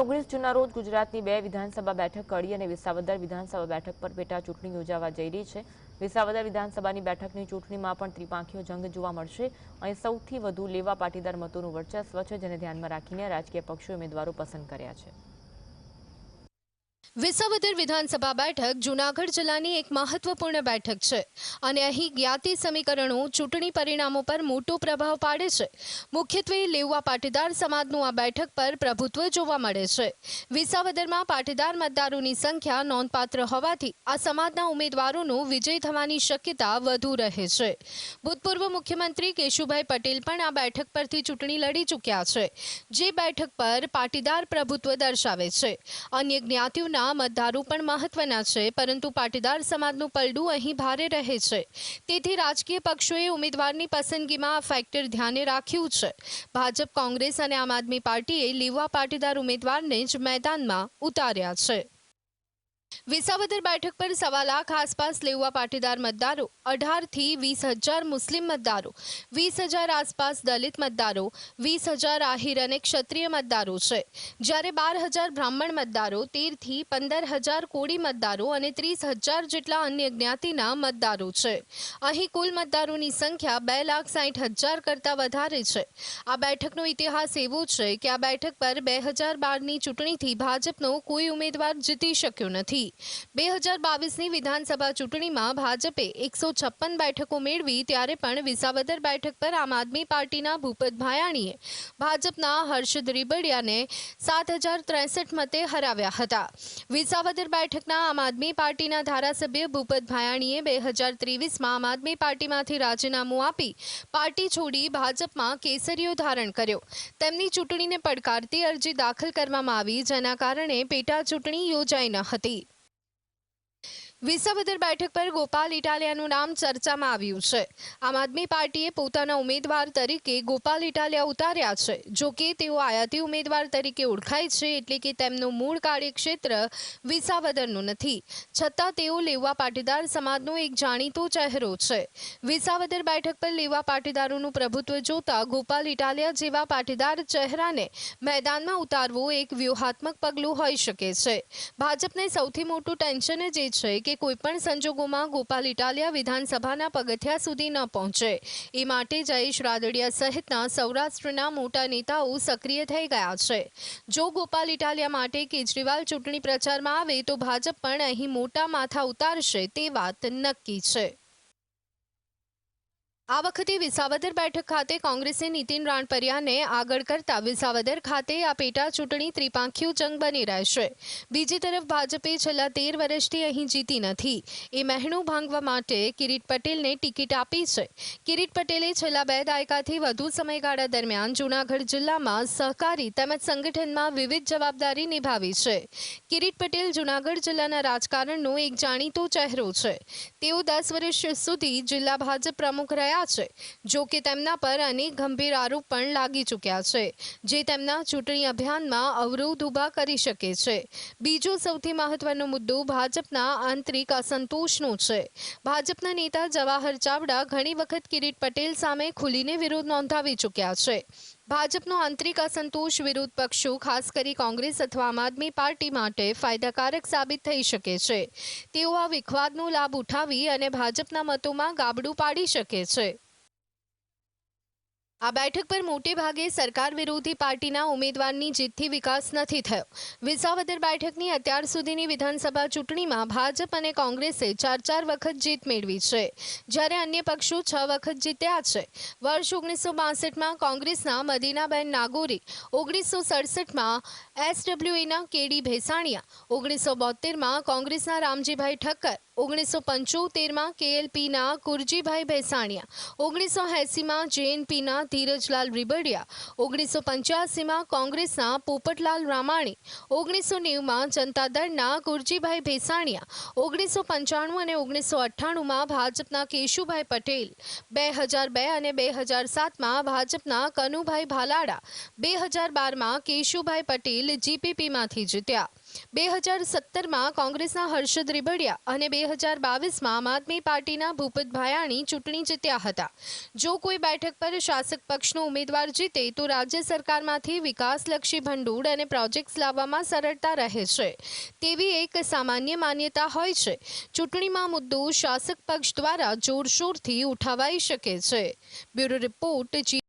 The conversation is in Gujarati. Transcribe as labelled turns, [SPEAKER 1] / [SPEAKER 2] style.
[SPEAKER 1] ઓગણીસ જૂનના રોજ ગુજરાતની બે વિધાનસભા બેઠક કડી અને વિસાવદર વિધાનસભા બેઠક પર પેટા ચૂંટણી યોજાવા જઈ રહી છે. વિસાવદર વિધાનસભાની બેઠકની ચૂંટણીમાં પણ ત્રિપાંખીઓ જંગ જોવા મળશે. અહીં સૌથી વધુ લેવા પાટીદાર મતોનું વર્ચસ્વ છે, જેને ધ્યાનમાં રાખીને રાજકીય પક્ષોએ ઉમેદવારો પસંદ કર્યા છે.
[SPEAKER 2] વિસાવદર વિધાનસભા બેઠક જૂનાગઢ જિલ્લાની એક મહત્વપૂર્ણ બેઠક છે અને અહીં જ્ઞાતિ સમીકરણો ચૂંટણી પરિણામો પર મોટો પ્રભાવ પાડે છે. મુખ્યત્વે લેવા પાટીદાર સમાજનું આ બેઠક પર પ્રભુત્વ જોવા મળે છે. વિસાવદરમાં પાટીદાર મતદારોની સંખ્યા નોંધપાત્ર હોવાથી આ સમાજના ઉમેદવારોનો વિજય થવાની શક્યતા વધુ રહે છે. ભૂતપૂર્વ મુખ્યમંત્રી કેશુભાઈ પટેલ પણ આ બેઠક પરથી ચૂંટણી લડી ચૂક્યા છે. જે બેઠક પર પાટીદાર પ્રભુત્વ દર્શાવે છે. અન્ય જ્ઞાતિઓના મતદારો પણ મહત્વના છે, પરંતુ પાટીદાર સમાજનું પલડું અહીં ભારે રહે છે. તેથી રાજકીય પક્ષોએ ઉમેદવારની પસંદગીમાં આ ફેક્ટર ધ્યાને રાખ્યું છે. ભાજપ, કોંગ્રેસ અને આમ આદમી પાર્ટીએ લીવા પાટીદાર ઉમેદવારને જ મેદાનમાં ઉતાર્યા છે. વિસાવદર બેઠક પર સવા લાખ આસપાસ લેવા પાટીદાર મતદારો, અઢારથી વીસ હજાર મુસ્લિમ મતદારો, વીસ હજાર આસપાસ દલિત મતદારો, વીસ હજાર આહિર અને ક્ષત્રિય મતદારો છે. જ્યારે બાર હજાર બ્રાહ્મણ મતદારો, તેરથી પંદર હજાર કોળી મતદારો અને ત્રીસ હજાર જેટલા અન્ય જ્ઞાતિના મતદારો છે. અહીં કુલ મતદારોની સંખ્યા બે લાખ સાહીઠ હજાર કરતાં વધારે છે. આ બેઠકનો ઇતિહાસ એવો છે કે આ બેઠક પર બે હજાર બારની ચૂંટણીથી ભાજપનો કોઈ ઉમેદવાર જીતી શક્યો નથી. બે હજાર બાવીસની વિધાનસભા ચૂંટણીમાં ભાજપે એકસો છપ્પન બેઠકો મેળવી, ત્યારે પણ વિસાવદર બેઠક પર આમ આદમી પાર્ટીના ભૂપત ભાયાણીએ ભાજપના હર્ષદ રીબડિયાને સાત હજાર ત્રેસઠ મતે હરાવ્યા હતા. વિસાવદર બેઠકના આમ આદમી પાર્ટીના ધારાસભ્ય ભૂપત ભાયાણીએ બે હજાર ત્રેવીસમાં આમ આદમી પાર્ટીમાંથી રાજીનામું આપી, પાર્ટી છોડી ભાજપમાં કેસરીઓ ધારણ કર્યો. તેમની ચૂંટણીને પડકારતી અરજી દાખલ કરવામાં આવી, જેના કારણે પેટા ચૂંટણી યોજાઈ ન હતી. વિસાવદર બેઠક પર ગોપાલ ઇટાલિયાનું નામ ચર્ચામાં આવ્યું છે. આમ આદમી પાર્ટીએ પોતાના ઉમેદવાર તરીકે ગોપાલ ઇટાલિયા ઉતાર્યા છે. જો કે તેઓ આયાતી ઉમેદવાર તરીકે ઓળખાય છે એટલે કે તેમનું મૂળ કાર્યક્ષેત્ર વિસાવદરનું નથી. છતાં તેઓ લેવા પાટીદાર સમાજનો એક જાણીતો ચહેરો છે. વિસાવદર બેઠક પર લેવા પાટીદારોનું પ્રભુત્વ જોતા ગોપાલ ઇટાલિયા જેવા પાટીદાર ચહેરાને મેદાનમાં ઉતારવો એક વ્યૂહાત્મક પગલું હોઈ શકે છે. ભાજપને સૌથી મોટું ટેન્શન જ એ છે કે કોઈપણ સંજોગોમાં ગોપાલ ઇટાલિયા વિધાનસભાના પગથિયા સુધી ન પહોંચે. એ માટે જયેશ રાદડિયા સહિતના સૌરાષ્ટ્રના મોટા નેતાઓ સક્રિય થઈ ગયા છે. જો ગોપાલ ઇટાલિયા માટે કેજરીવાલ ચૂંટણી પ્રચારમાં આવે તો ભાજપ પણ અહીં મોટા માથા ઉતારશે તે વાત નક્કી છે. આ વખતે વિસાવદર બેઠક ખાતે કોંગ્રેસે નીતિન રાણપરિયાને આગળ કરતા વિસાવદર ખાતે આ પેટા ચૂંટણી ત્રિપાંખીયું જંગ બની રહેશે. બીજી તરફ ભાજપે છેલ્લા તેર વર્ષથી અહીં જીતી નથી. એ મહેણું ભાંગવા માટે કિરીટ પટેલને ટિકિટ આપી છે. કિરીટ પટેલે છેલ્લા બે દાયકાથી વધુ સમયગાળા દરમિયાન જૂનાગઢ જિલ્લામાં સહકારી તેમજ સંગઠનમાં વિવિધ જવાબદારી નિભાવી છે. કિરીટ પટેલ જૂનાગઢ જિલ્લાના રાજકારણનો એક જાણીતો ચહેરો છે. તેઓ દસ વર્ષ સુધી જિલ્લા ભાજપ પ્રમુખ રહ્યા છે, જો કે તેમના પર અનેક ગંભીર આરોપ પણ લાગી ચૂક્યા છે, જે તેમના ચૂંટણી અભિયાનમાં અવરોધ ઊભા કરી શકે છે. બીજો સૌથી મહત્વનો મુદ્દો ભાજપના આંતરિક અસંતોષનો છે. ભાજપના નેતા જવાહર ચાવડા ઘણી વખત કિરીટ પટેલ સામે ખુલીને વિરોધ નોંધાવી ચૂક્યા છે. ભાજપનો આંતરિક અસંતોષ વિરોધ પક્ષો, ખાસ કરી કોંગ્રેસ અથવા આમ આદમી પાર્ટી માટે ફાયદાકારક સાબિત થઈ શકે છે. તેઓ આ વિખવાદનો લાભ ઉઠાવી અને ભાજપના મતોમાં ગાબડું પાડી શકે છે. આ બેઠક પર મોટે ભાગે સરકાર વિરોધી પાર્ટીના ઉમેદવારની જીતથી વિકાસ નથી થયો. વિસાવદર બેઠકની અત્યાર સુધીની વિધાનસભા ચૂંટણીમાં ભાજપ અને કોંગ્રેસે ચાર ચાર વખત જીત મેળવી છે. જ્યારે અન્ય પક્ષો છ વખત જીત્યા છે. વર્ષ ઓગણીસો બાસઠમાં કોંગ્રેસના મદીનાબેન નાગોરી, ઓગણીસો સડસઠમાં એસડબ્લ્યુએના કેડી ભેસાણીયા, ઓગણીસો બોતેરમાં કોંગ્રેસના રામજીભાઈ ઠક્કર ઓગણીસો પંચોતેરમાં કેએલપીના કુરજીભાઈ ભેસાણીયા ઓગણીસો એંસીમાં જેએનપીના ધીરજલાલ રીબડિયા ઓગણીસો પંચ્યાસીમાં કોંગ્રેસના પોપટલાલ રામાણી ઓગણીસો નેવુંમાં જનતા દળના કુરજીભાઈ ભેસાણિયા ઓગણીસો પંચાણું અને ઓગણીસો અઠ્ઠાણુંમાં ભાજપના કેશુભાઈ પટેલ, બે હજાર બે અને બે હજાર સાતમાં ભાજપના કનુભાઈ ભાલાડા, બે હજાર બારમાં કેશુભાઈ પટેલ જીપીપીમાંથી જીત્યા. બે હજાર સત્તરમાં કોંગ્રેસના હર્ષદ રીબડિયા અને બે હજાર બાવીસમાં આમ આદમી પાર્ટીના ભૂપત ભાયાણી ચૂંટણી જીત્યા હતા. જો કોઈ બેઠક પર શાસક પક્ષનો ઉમેદવાર જીતે તો રાજ્ય સરકારમાંથી વિકાસલક્ષી ભંડોળ અને પ્રોજેક્ટ્સ લાવવામાં સરળતા રહે છે. તેવી એક સામાન્ય માન્યતા હોય છે. ચૂંટણીમાં મુદ્દો શાસક પક્ષ દ્વારા જોરશોરથી ઉઠાવાઈ શકે છે. બ્યુરો રિપોર્ટ જી